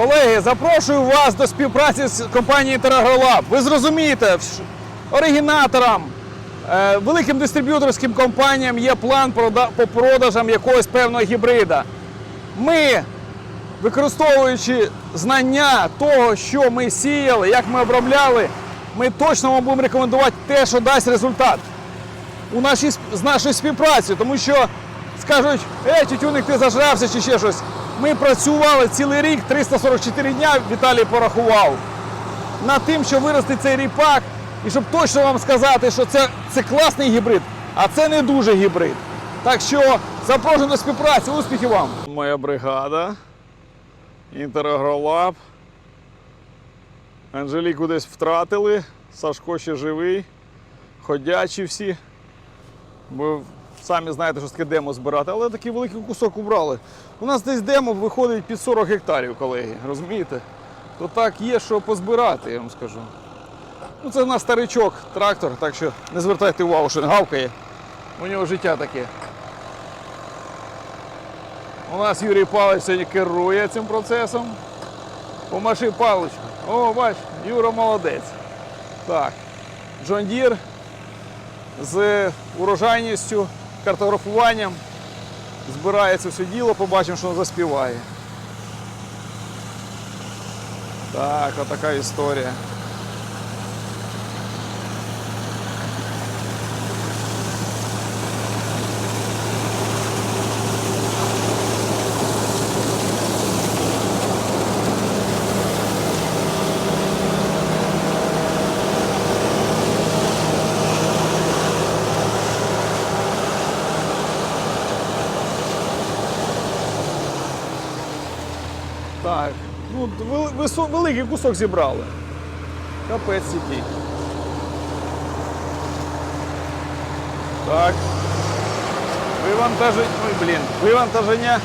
Колеги, запрошую вас до співпраці з компанією Інтерагролаб. Ви зрозумієте, оригінаторам, е, великим дистриб'юторським компаніям є план по продажам якогось певного гібрида. Ми, використовуючи знання того, що ми сіяли, як ми обробляли, ми точно вам будемо рекомендувати те, що дасть результат у нашій, з нашою співпрацею, тому що скажуть, е, тютюник, ти зажрався чи ще щось. Ми працювали цілий рік, 344 дня, Віталій порахував, над тим, що вирости цей ріпак, і щоб точно вам сказати, що це, це класний гібрид, а це не дуже гібрид. Так що запрошую до співпраці, успіхів вам! Моя бригада, Інтерагролаб. Анжеліку десь втратили, Сашко ще живий, ходячі всі. Бо самі знаєте, що таке демо збирати, але такий великий кусок убрали. У нас десь демо виходить під 40 гектарів, колеги, розумієте? То так є, що позбирати, я вам скажу. Ну, це в нас старичок, трактор, так що не звертайте увагу, що він гавкає. У нього життя таке. У нас Юрій Павлович сьогодні керує цим процесом. Помаши паличку. О, бач, Юра молодець. Так. Джон Дір з урожайністю, картографуванням. Збирається все діло, побачимо, що заспіває. Так, отака історія. Так, ну великий кусок зібрали. Капець який. Так. Вивантаження. Ой, блін. Вивантаження